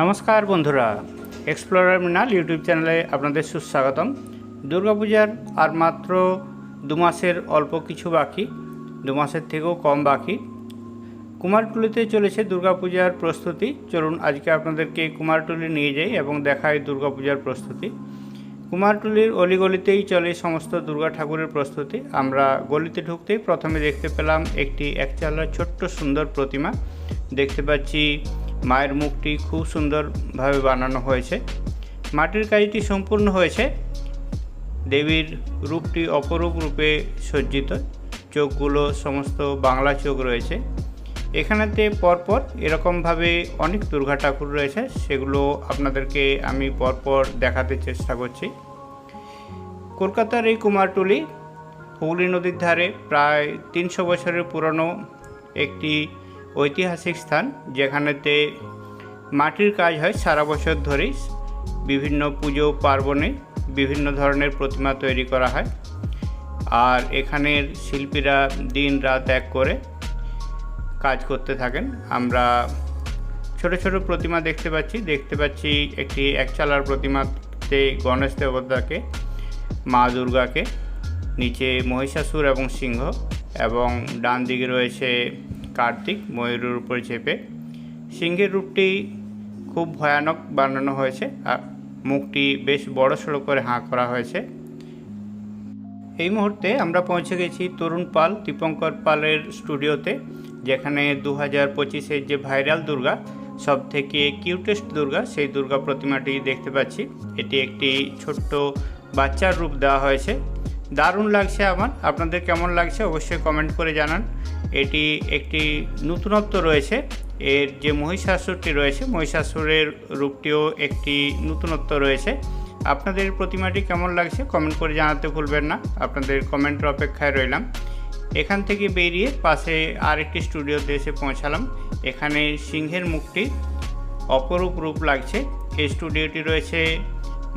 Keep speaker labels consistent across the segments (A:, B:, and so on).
A: নমস্কার বন্ধুরা এক্সপ্লোরার মিনাল ইউটিউব চ্যানেলে আপনাদের সুস্বাগতম। দুর্গাপূজার আর মাত্র দু মাসের অল্প কিছু বাকি, দু মাসের থেকেও কম বাকি। কুমারটুলিতে চলেছে দুর্গাপূজার প্রস্তুতি। চলুন আজকে আপনাদেরকে কুমারটুলি নিয়ে যাই এবং দেখাই দুর্গাপূজার প্রস্তুতি। কুমারটুলির অলিগলিতেই চলে সমস্ত দুর্গা ঠাকুরের প্রস্তুতি। আমরা গলিতে ঢুকতেই প্রথমে দেখতে পেলাম একটি একচালা ছোট্ট সুন্দর প্রতিমা। দেখতে পাচ্ছি মায়ের মুখটি খুব সুন্দরভাবে বানানো হয়েছে। মাটির কাজটি সম্পূর্ণ হয়েছে। দেবীর রূপটি অপরূপ রূপে সজ্জিত। চোখগুলো সমস্ত বাংলা চোখ রয়েছে। এখানেতে পরপর এরকমভাবে অনেক দুর্গা ঠাকুর রয়েছে। সেগুলো আপনাদেরকে আমি পরপর দেখাতে চেষ্টা করছি। কলকাতার এই কুমারটুলি হুগলি নদীর ধারে প্রায় তিনশো বছরের পুরনো একটি ঐতিহাসিক স্থান, যেখানেতে মাটির কাজ হয় সারা বছর ধরেই। বিভিন্ন পুজো পার্বণে বিভিন্ন ধরনের প্রতিমা তৈরি করা হয়। আর এখানের শিল্পীরা দিন রাত এক করে কাজ করতে থাকেন। আমরা ছোট ছোট প্রতিমা দেখতে পাচ্ছি। দেখতে পাচ্ছি একটি একচালার প্রতিমাতে গণেশ দেবতাকে, মা দুর্গাকে, নিচে মহিষাসুর এবং সিংহ এবং ডান দিকে রয়েছে কার্তিক ময়ূরের উপরে চেপে সিংহের রূপটি খুব ভয়ানক বানানো হয়েছে, আর মুখটি বেশ বড় সড়ো করে হাঁ করা হয়েছে। এই মুহূর্তে আমরা পৌঁছে গেছি তরুণ পাল, দীপঙ্কর পালের স্টুডিওতে, যেখানে দু হাজার পঁচিশের যে ভাইরাল দুর্গা সব থেকে কিউটেস্ট দুর্গা, সেই দুর্গা প্রতিমাটি দেখতে পাচ্ছি। এটি একটি ছোট্ট বাচ্চার রূপ দেওয়া হয়েছে। দারুণ লাগছে আমার। আপনাদের কেমন লাগছে অবশ্যই কমেন্ট করে জানান। এটি একটি নতুনত্ব রয়েছে। এর যে মহিষাসুরটি রয়েছে, মহিষাসুরের রূপটিও একটি নতুনত্ব রয়েছে। আপনাদের প্রতিমাটি কেমন লাগছে কমেন্ট করে জানাতে ভুলবেন না। আপনাদের কমেন্টের অপেক্ষায় রইলাম। এখান থেকে বেরিয়ে পাশে আরেকটি স্টুডিওতে এসে পৌঁছালাম। এখানে সিংহের মুখটি অপরূপ রূপ লাগছে। এই স্টুডিওটি রয়েছে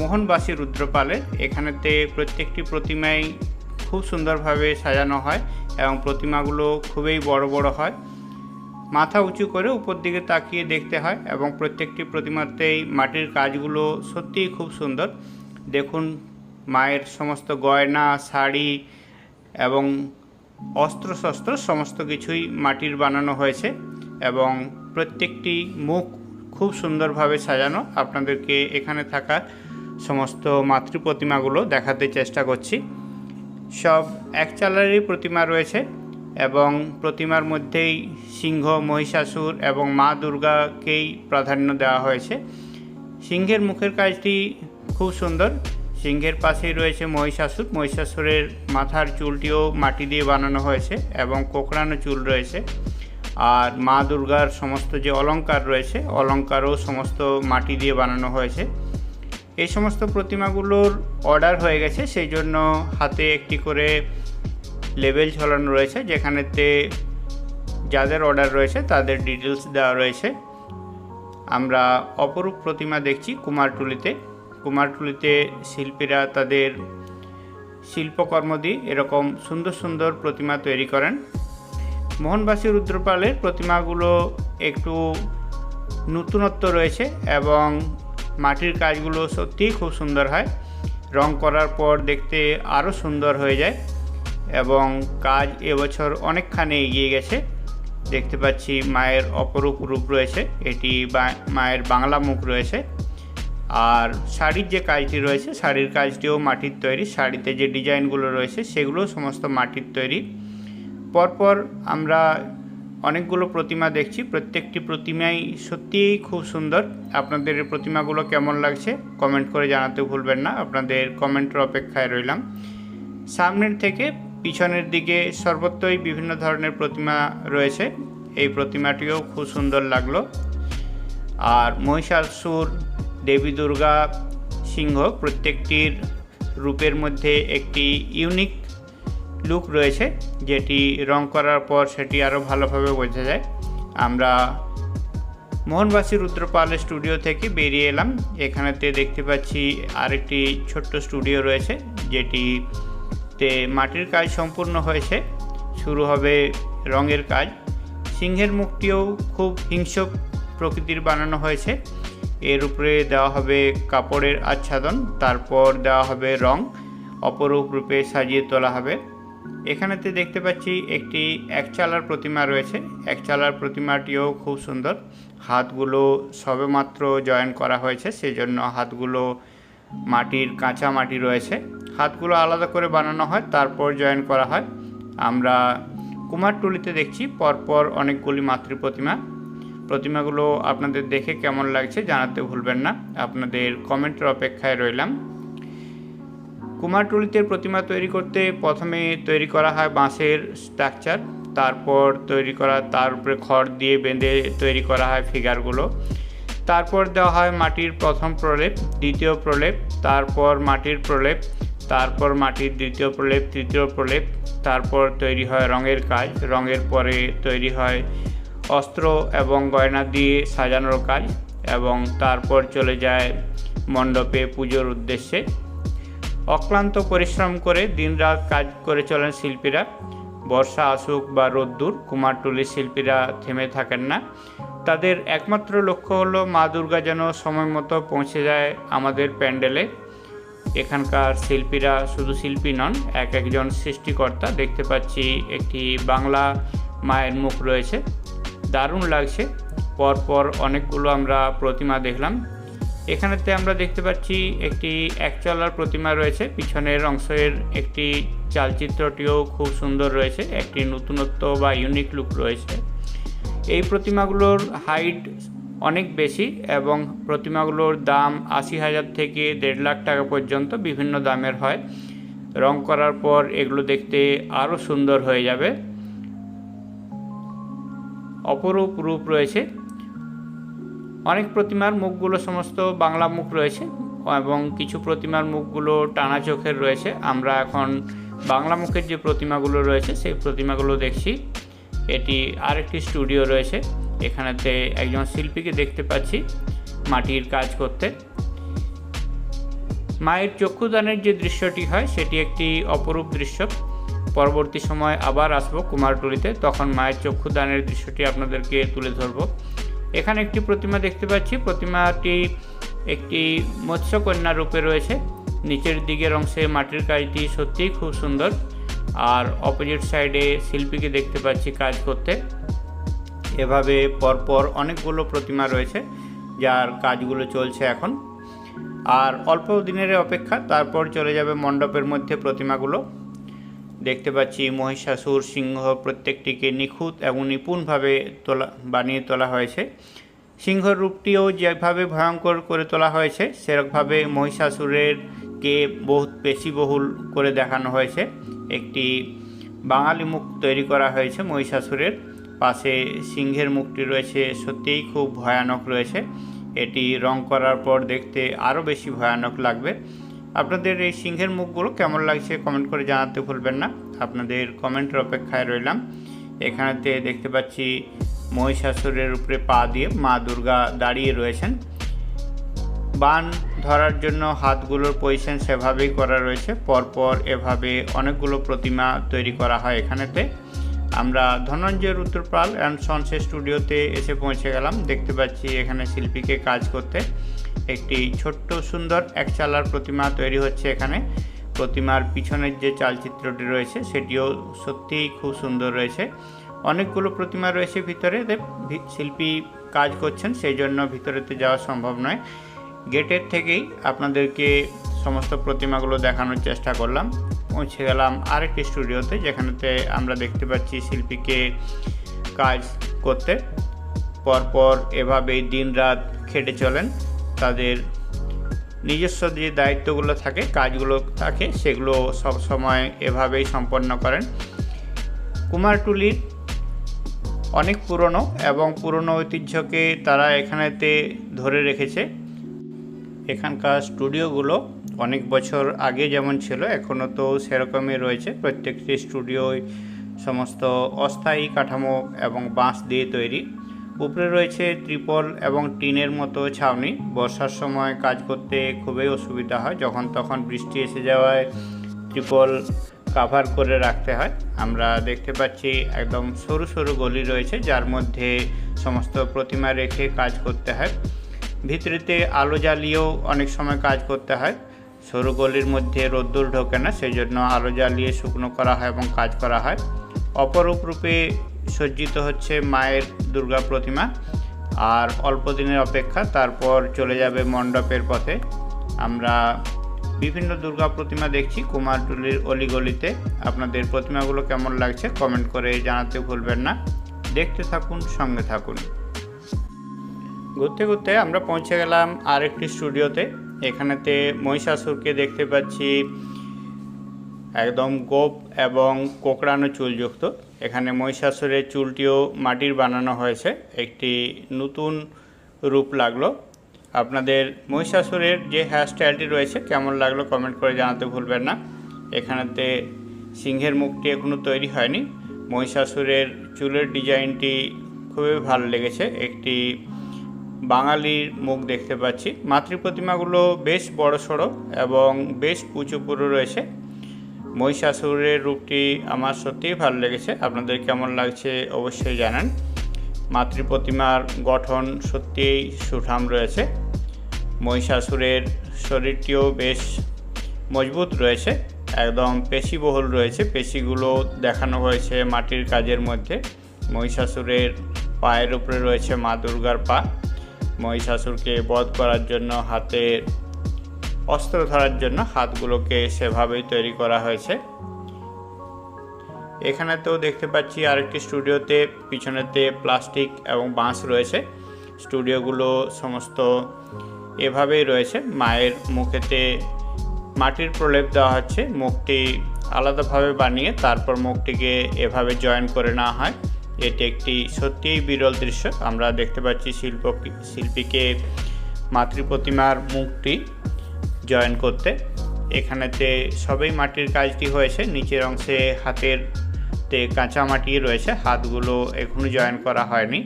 A: মোহনবাসী রুদ্রপালের। এখানেতে প্রত্যেকটি প্রতিমাই খুব সুন্দরভাবে সাজানো হয়। এবং প্রতিমাগুলো খুবই বড় বড় হয়। মাথা উঁচু করে উপর দিকে তাকিয়ে দেখতে হয় এবং প্রত্যেকটি প্রতিমাতেই মাটির কাজগুলো সত্যিই খুব সুন্দর। দেখুন, মায়ের সমস্ত গয়না, শাড়ি এবং অস্ত্রশস্ত্র সমস্ত কিছুই মাটির বানানো হয়েছে এবং প্রত্যেকটি মুখ খুব সুন্দরভাবে সাজানো। আপনাদেরকে এখানে থাকা সমস্ত মাতৃ প্রতিমাগুলো দেখাতে চেষ্টা করছি। সব এক চালারই প্রতিমা রয়েছে এবং প্রতিমার মধ্যেই সিংহ, মহিষাসুর এবং মা দুর্গাকেই প্রাধান্য দেওয়া হয়েছে। সিংহের মুখের কাজটি খুব সুন্দর। সিংহের পাশেই রয়েছে মহিষাসুর। মহিষাসুরের মাথার চুলটিও মাটি দিয়ে বানানো হয়েছে এবং কোকড়ানো চুল রয়েছে। আর মা দুর্গার সমস্ত যে অলঙ্কার রয়েছে অলঙ্কারও সমস্ত মাটি দিয়ে বানানো হয়েছে। এই সমস্ত প্রতিমাগুলোর অর্ডার হয়ে গেছে, সেই জন্য হাতে একটি করে লেবেল ঝোলানো রয়েছে, যেখানেতে যাদের অর্ডার রয়েছে তাদের ডিটেলস দেওয়া রয়েছে। আমরা অপরূপ প্রতিমা দেখছি কুমারটুলিতে। কুমারটুলিতে শিল্পীরা তাদের শিল্পকর্ম দিয়ে এরকম সুন্দর সুন্দর প্রতিমা তৈরি করেন। মোহনবাসী রুদ্রপালের প্রতিমাগুলো একটু নতুনত্ব রয়েছে এবং মাটির কাজগুলো সত্যিই খুব সুন্দর হয়। রং করার পর দেখতে আরও সুন্দর হয়ে যায় এবং কাজ এবছর অনেকখানি এগিয়ে গেছে। দেখতে পাচ্ছি মায়ের অপরূপ রূপ রয়েছে। এটি মায়ের বাংলা মুখ রয়েছে। আর শাড়ির যে কাজটি রয়েছে, শাড়ির কাজটিও মাটির তৈরি। শাড়িতে যে ডিজাইনগুলো রয়েছে সেগুলো সমস্ত মাটির তৈরি। পরপর আমরা অনেকগুলো প্রতিমা দেখছি, প্রত্যেকটি প্রতিমাই সত্যিই খুব সুন্দর। আপনাদের প্রতিমাগুলো কেমন লাগছে কমেন্ট করে জানাতে ভুলবেন না, আপনাদের কমেন্টের অপেক্ষায় রইলাম। সামনের থেকে পিছনের দিকে সর্বত্রই বিভিন্ন ধরনের প্রতিমা রয়েছে, এই প্রতিমাটিও খুব সুন্দর লাগল। আর মহিষাসুর দেবী দুর্গা সিংহ প্রত্যেকটির রূপের মধ্যে একটি ইউনিক লুক রয়েছে, যেটি রং করার পর সেটি আরও ভালোভাবে বোঝা যায়। আমরা মোহনবাসী রুদ্রপালের স্টুডিও থেকে বেরিয়ে এলাম। এখানেতে দেখতে পাচ্ছি আরেকটি ছোট্ট স্টুডিও রয়েছে, যেটিতে মাটির কাজ সম্পূর্ণ হয়েছে। শুরু হবে রঙের কাজ। সিংহের মুখটিও খুব হিংস্র প্রকৃতির বানানো হয়েছে। এর উপরে দেওয়া হবে কাপড়ের আচ্ছাদন, তারপর দেওয়া হবে রং। অপরূপ রূপে সাজিয়ে তোলা হবে। এখানেতে দেখতে পাচ্ছি একটি একচালার প্রতিমা রয়েছে। একচালার প্রতিমাটিও খুব সুন্দর। হাতগুলো সবেমাত্র জয়েন করা হয়েছে সেই জন্য হাতগুলো মাটির, কাঁচা মাটি রয়েছে। হাতগুলো আলাদা করে বানানো হয়, তারপর জয়েন করা হয়। আমরা কুমারটুলিতে দেখছি, পরপর অনেকগুলি মাতৃ প্রতিমা। প্রতিমাগুলো আপনাদের দেখে কেমন লাগছে জানাতে ভুলবেন না। আপনাদের কমেন্টের অপেক্ষায় রইলাম। কুমারটুলিতে প্রতিমা তৈরি করতে প্রথমে তৈরি করা হয় বাঁশের স্ট্রাকচার তারপর তৈরি করা, তার উপরে খড় দিয়ে বেঁধে তৈরি করা হয় ফিগারগুলো তারপর দেওয়া হয় মাটির প্রথম প্রলেপ, দ্বিতীয় প্রলেপ, তারপর মাটির প্রলেপ, তারপর মাটির দ্বিতীয় প্রলেপ, তৃতীয় প্রলেপ, তারপর তৈরি হয় রঙের কাজ, রঙের পরে তৈরি হয় অস্ত্র এবং গয়না দিয়ে সাজানোর কাজ এবং তারপর চলে যায় মণ্ডপে পুজোর উদ্দেশ্যে। অক্লান্ত পরিশ্রম করে দিনরাত কাজ করে চলেন শিল্পীরা। বর্ষা আসুক বা রোদ্দুর, কুমারটুলির শিল্পীরা থেমে থাকেন না। তাদের একমাত্র লক্ষ্য হলো মা দুর্গা যেন সময় মতো পৌঁছে যায় আমাদের প্যান্ডেলে। এখানকার শিল্পীরা শুধু শিল্পী নন, এক একজন সৃষ্টিকর্তা দেখতে পাচ্ছি একটি বাংলা মায়ের মুখ রয়েছে। দারুণ লাগছে। পরপর অনেকগুলো আমরা প্রতিমা দেখলাম। এখানেতে আমরা দেখতে পাচ্ছি একটি একচলার প্রতিমা রয়েছে। পিছনের অংশের একটি চালচিত্রটিও খুব সুন্দর রয়েছে। একটি নতুনত্ব বা ইউনিক লুক রয়েছে। এই প্রতিমাগুলোর হাইট অনেক বেশি এবং প্রতিমাগুলোর দাম আশি হাজার থেকে দেড় লাখ টাকা পর্যন্ত বিভিন্ন দামের হয়। রং করার পর এগুলো দেখতে আরও সুন্দর হয়ে যাবে। অপরূপ রূপ রয়েছে। অনেক প্রতিমার মুখগুলো সমস্ত বাংলা মুখ রয়েছে এবং কিছু প্রতিমার মুখগুলো টানা চোখের রয়েছে। আমরা এখন বাংলা মুখের যে প্রতিমাগুলো রয়েছে, সেই প্রতিমাগুলো দেখছি। এটি আরেকটি স্টুডিও রয়েছে। এখানেতে একজন শিল্পীকে দেখতে পাচ্ছি মাটির কাজ করতে। মায়ের চক্ষুদানের যে দৃশ্যটি হয়, সেটি একটি অপরূপ দৃশ্য। পরবর্তী সময় আবার আসব কুমারটুলিতে। তখন মায়ের চক্ষুদানের দৃশ্যটি আপনাদেরকে তুলে ধরবো। এখানে একটি প্রতিমা দেখতে পাচ্ছি। প্রতিমাটি একটি মৎস্যকন্যা রূপে রয়েছে। নিচের দিকের অংশে মাটির কাজটি সত্যিই খুব সুন্দর। আর অপোজিট সাইডে শিল্পীকে দেখতে পাচ্ছি কাজ করতে। এভাবে পরপর অনেকগুলো প্রতিমা রয়েছে, যার কাজগুলো চলছে এখন। আর অল্প দিনের অপেক্ষা, তারপর চলে যাবে মণ্ডপের মধ্যে প্রতিমাগুলো। দেখতে পাচ্ছি মহিষাসুর সিংহ প্রত্যেকটিকে নিখুঁত এবং নিপুণভাবে তোলা, বানিয়ে তোলা হয়েছে। সিংহর রূপটিও যেভাবে ভয়ঙ্কর করে তোলা হয়েছে, সেরকমভাবে মহিষাসুরের কে বহুত বেশি বহুল করে দেখানো হয়েছে। একটি বাঙালি মুখ তৈরি করা হয়েছে মহিষাসুরের। পাশে সিংহের মুখটি রয়েছে, সত্যিই খুব ভয়ানক রয়েছে। এটি রং করার পর দেখতে আরও বেশি ভয়ানক লাগবে। আপনাদের এই সিংহের মুখগুলো কেমন লাগছে কমেন্ট করে জানাতে ভুলবেন না। আপনাদের কমেন্টের অপেক্ষায় রইলাম। এখানেতে দেখতে পাচ্ছি মহিষাসুরের উপরে পা দিয়ে মা দুর্গা দাঁড়িয়ে রয়েছেন। বান ধরার জন্য হাতগুলোর পজিশন সেভাবেই করা রয়েছে। পরপর এভাবে অনেকগুলো প্রতিমা তৈরি করা হয় এখানেতে। আমরা ধনঞ্জয় রুদ্রপাল অ্যান্ড সনসে স্টুডিওতে এসে পৌঁছে গেলাম। দেখতে পাচ্ছি এখানে শিল্পীকে কাজ করতে। একটি ছোট্ট সুন্দর এক চালার প্রতিমা তৈরি হচ্ছে এখানে। প্রতিমার পিছনের যে চালচিত্রটি রয়েছে, সেটিও সত্যিই খুব সুন্দর রয়েছে। অনেকগুলো প্রতিমা রয়েছে ভিতরে শিল্পী কাজ করছেন, সেই জন্য ভিতরেতে যাওয়া সম্ভব নয়। গেটের থেকেই আপনাদেরকে সমস্ত প্রতিমাগুলো দেখানোর চেষ্টা করলাম। পৌঁছে গেলাম আরেকটি স্টুডিওতে, যেখানেতে আমরা দেখতে পাচ্ছি শিল্পীকে কাজ করতে। পরপর এভাবেই দিন রাত খেটে চলেন। তাদের নিজস্ব যে দায়িত্বগুলো থাকে, কাজগুলো থাকে, সেগুলো সব সময় এভাবেই সম্পন্ন করেন। কুমারটুলির অনেক পুরনো এবং পুরনো ঐতিহ্যকে তারা এখানেতে ধরে রেখেছে। এখানকার স্টুডিওগুলো অনেক বছর আগে যেমন ছিল, এখনও তো সেরকমই রয়েছে। প্রত্যেকটি স্টুডিওই সমস্ত অস্থায়ী কাঠামো এবং বাঁশ দিয়ে তৈরি। উপরে রয়েছে ত্রিপল এবং টিনের মতো ছাউনি। বর্ষার সময় কাজ করতে খুবই অসুবিধা হয়। যখন তখন বৃষ্টি এসে যাওয়ায় ত্রিপল কাভার করে রাখতে হয়। আমরা দেখতে পাচ্ছি একদম সরু সরু গলি রয়েছে, যার মধ্যে সমস্ত প্রতিমা রেখে কাজ করতে হয়। ভিতরেতে আলো জ্বালিয়েও অনেক সময় কাজ করতে হয়। সরু গলির মধ্যে রোদ্দুর ঢোকে না সেই জন্য আলো জ্বালিয়ে শুকনো করা হয় এবং কাজ করা হয়। অপরূপ রূপে সজ্জিত হচ্ছে মায়ের দুর্গা প্রতিমা আর অল্প দিনের অপেক্ষা তারপর চলে যাবে মণ্ডপের পথে। আমরা বিভিন্ন দুর্গা প্রতিমা দেখছি কুমারটুলির অলিগলিতে। আপনাদের প্রতিমাগুলো কেমন লাগছে কমেন্ট করে জানাতে ভুলবেন না। দেখতে থাকুন, সঙ্গে থাকুন। ঘুরতে ঘুরতে আমরা পৌঁছে গেলাম আরেকটি স্টুডিওতে। এখানেতে মহিষাসুরকে দেখতে পাচ্ছি একদম গোপ এবং কোকড়ানো চুলযুক্ত। এখানে মহিষাসুরের চুলটিও মাটির বানানো হয়েছে। একটি নতুন রূপ লাগল। আপনাদের মহিষাসুরের যে হেয়ারস্টাইলটি রয়েছে, কেমন লাগল কমেন্ট করে জানাতে ভুলবেন না। এখানেতে সিংহের মুখটি এখনও তৈরি হয়নি। মহিষাসুরের চুলের ডিজাইনটি খুবই ভালো লেগেছে। একটি বাঙালির মুখ দেখতে পাচ্ছি। মাতৃ প্রতিমাগুলো বেশ বড় সড়ো এবং বেশ উঁচু পুরো রয়েছে। মহিষাসুরের রূপটি আমার সত্যিই ভালো লেগেছে। আপনাদের কেমন লাগছে অবশ্যই জানান। মাতৃ প্রতিমার গঠন সত্যিই সুঠাম রয়েছে। মহিষাসুরের শরীরটিও বেশ মজবুত রয়েছে। একদম পেশিবহুল রয়েছে। পেশিগুলো দেখানো হয়েছে মাটির কাজের মধ্যে। মহিষাসুরের পায়ের উপরে রয়েছে মা দুর্গার পা। মহিষাসুরকে বধ করার জন্য হাতের অস্ত্র ধরার জন্য হাতগুলোকে সেভাবেই তৈরি করা হয়েছে। এখানে তো দেখতে পাচ্ছি আরেকটি স্টুডিওতে পিছনেতে প্লাস্টিক এবং বাঁশ রয়েছে। স্টুডিওগুলো সমস্ত এভাবেই রয়েছে। মায়ের মুখেতে মাটির প্রলেপ দেওয়া হচ্ছে। মুখটি আলাদাভাবে বানিয়ে তারপর মুখটিকে এভাবে জয়েন করে নেওয়া হয়। এটি একটি সত্যিই বিরল দৃশ্য। আমরা দেখতে পাচ্ছি শিল্প শিল্পীকে মাতৃ প্রতিমার মুখটি জয়েন করতে। এখানেতে সবই মাটির কাজটি হয়েছে, নিচের অংশে হাতের তে কাঁচা মাটি রয়েছে, হাতগুলো এখনও জয়েন করা হয়নি।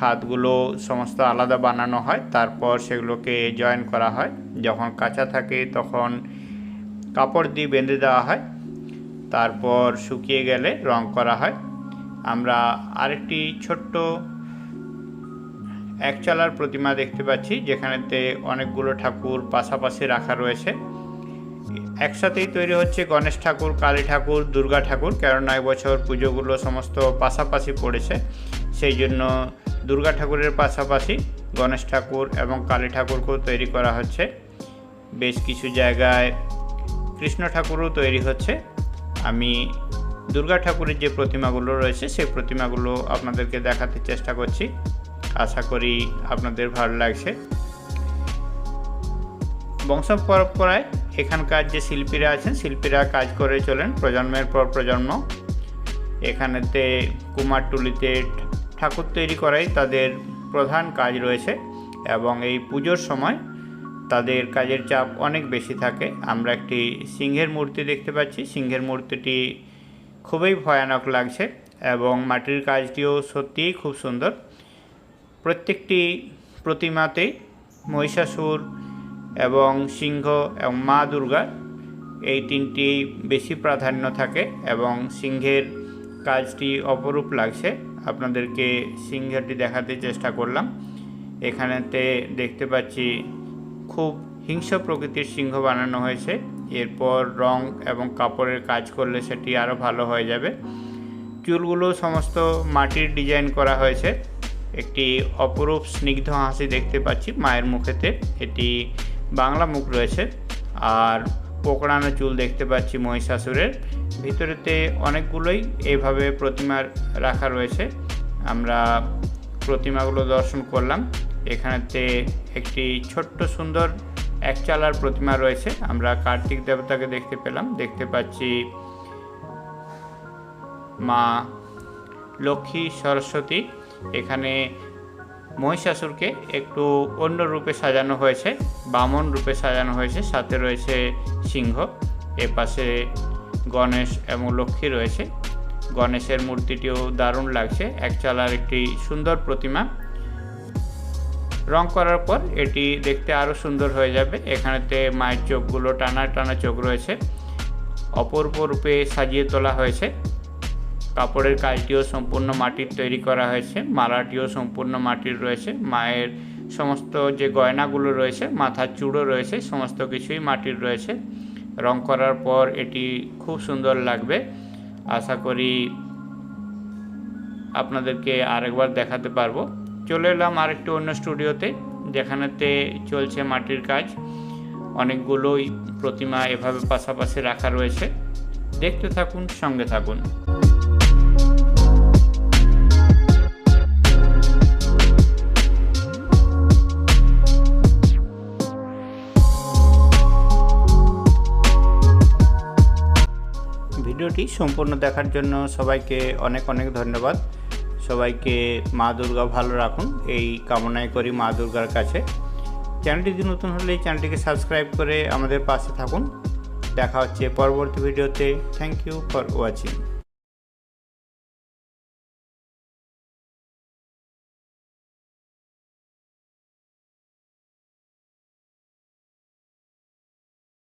A: হাতগুলো সমস্ত আলাদা বানানো হয়, তারপর সেগুলোকে জয়েন করা হয়। যখন কাঁচা থাকে তখন কাপড় দিয়ে বেঁধে দেওয়া হয়, তারপর শুকিয়ে গেলে রং করা হয়। আমরা আরেকটি ছোট্ট একচালার প্রতিমা দেখতে পাচ্ছি, যেখানেতে অনেকগুলো ঠাকুর পাশাপাশি রাখা রয়েছে। একসাথেই তৈরি হচ্ছে গণেশ ঠাকুর, কালী ঠাকুর, দুর্গা ঠাকুর কেননা এবছর পুজোগুলো সমস্ত পাশাপাশি পড়েছে। সেই জন্য দুর্গা ঠাকুরের পাশাপাশি গণেশ ঠাকুর এবং কালী ঠাকুরকেও তৈরি করা হচ্ছে। বেশ কিছু জায়গায় কৃষ্ণ ঠাকুরও তৈরি হচ্ছে। আমি দুর্গা ঠাকুরের যে প্রতিমাগুলো রয়েছে, সেই প্রতিমাগুলো আপনাদেরকে দেখাতে চেষ্টা করছি। আশা করি আপনাদের ভালো লাগছে। বংশ পরম্পরায় এখানকার যে শিল্পীরা আছেন, শিল্পীরা কাজ করে চলেন প্রজন্মের পর প্রজন্ম। এখানেতে কুমারটুলিতে ঠাকুর তৈরি করাই তাদের প্রধান কাজ রয়েছে এবং এই পুজোর সময় তাদের কাজের চাপ অনেক বেশি থাকে। আমরা একটি সিংহের মূর্তি দেখতে পাচ্ছি। সিংহের মূর্তিটি খুবই ভয়ানক লাগছে এবং মাটির কাজটিও সত্যিই খুব সুন্দর। প্রত্যেকটি প্রতিমাতেই মহিষাসুর এবং সিংহ এবং মা দুর্গা এই তিনটি বেশি প্রাধান্য থাকে এবং সিংহের কাজটি অপরূপ লাগছে। আপনাদেরকে সিংহটি দেখাতে চেষ্টা করলাম। এখানেতে দেখতে পাচ্ছি খুব হিংস্র প্রকৃতির সিংহ বানানো হয়েছে। এরপর রং এবং কাপড়ের কাজ করলে সেটি আরও ভালো হয়ে যাবে। চুলগুলো সমস্ত মাটির ডিজাইন করা হয়েছে। একটি অপরূপ স্নিগ্ধ হাসি দেখতে পাচ্ছি মায়ের মুখেতে। এটি বাংলা মুখ রয়েছে। আর পোকড়ানো চুল দেখতে পাচ্ছি মহিষাসুরের। ভিতরেতে অনেকগুলোই এইভাবে প্রতিমা রাখা রয়েছে। আমরা প্রতিমাগুলো দর্শন করলাম। এখানেতে একটি ছোট্ট সুন্দর এক চালার প্রতিমা রয়েছে। আমরা কার্তিক দেবতাকে দেখতে পেলাম। দেখতে পাচ্ছি মা লক্ষ্মী সরস্বতী এখানে মহিষাসুরকে একটু অন্য রূপে সাজানো হয়েছে, বামন রূপে সাজানো হয়েছে, সাথে রয়েছে সিংহ এ পাশে গণেশ এবং লক্ষ্মী রয়েছে। গণেশের মূর্তিটিও দারুণ লাগছে, এক চালার একটি সুন্দর প্রতিমা। রং করার পর এটি দেখতে আরও সুন্দর হয়ে যাবে, এখানেতে মায়ের চোখগুলো টানা টানা চোখ রয়েছে। অপূর্ব রূপে সাজিয়ে তোলা হয়েছে। কাপড়ের কাজটিও সম্পূর্ণ মাটির তৈরি করা হয়েছে, মালাটিও সম্পূর্ণ মাটির রয়েছে, মায়ের সমস্ত যে গয়নাগুলো রয়েছে, মাথার চূড়ো রয়েছে, সমস্ত কিছুই মাটির রয়েছে। রং করার পর এটি খুব সুন্দর লাগবে। আশা করি আপনাদেরকে আরেকবার দেখাতে পারব। চলে এলাম আরেকটু অন্য স্টুডিওতে, যেখানেতে চলছে মাটির কাজ। অনেকগুলোই প্রতিমা এভাবে পাশাপাশি রাখা রয়েছে। দেখতে থাকুন, সঙ্গে থাকুন। ভিডিওটি সম্পূর্ণ দেখার জন্য সবাইকে অনেক অনেক ধন্যবাদ। সবাইকে মা দুর্গা ভালো রাখুন। এই কামনায় করি মা দুর্গার কাছে। চ্যানেলটি যদি নতুন হলে চ্যানেলটিকে সাবস্ক্রাইব করে আমাদের পাশে থাকুন। দেখা হচ্ছে পরবর্তী ভিডিওতে। Thank you for watching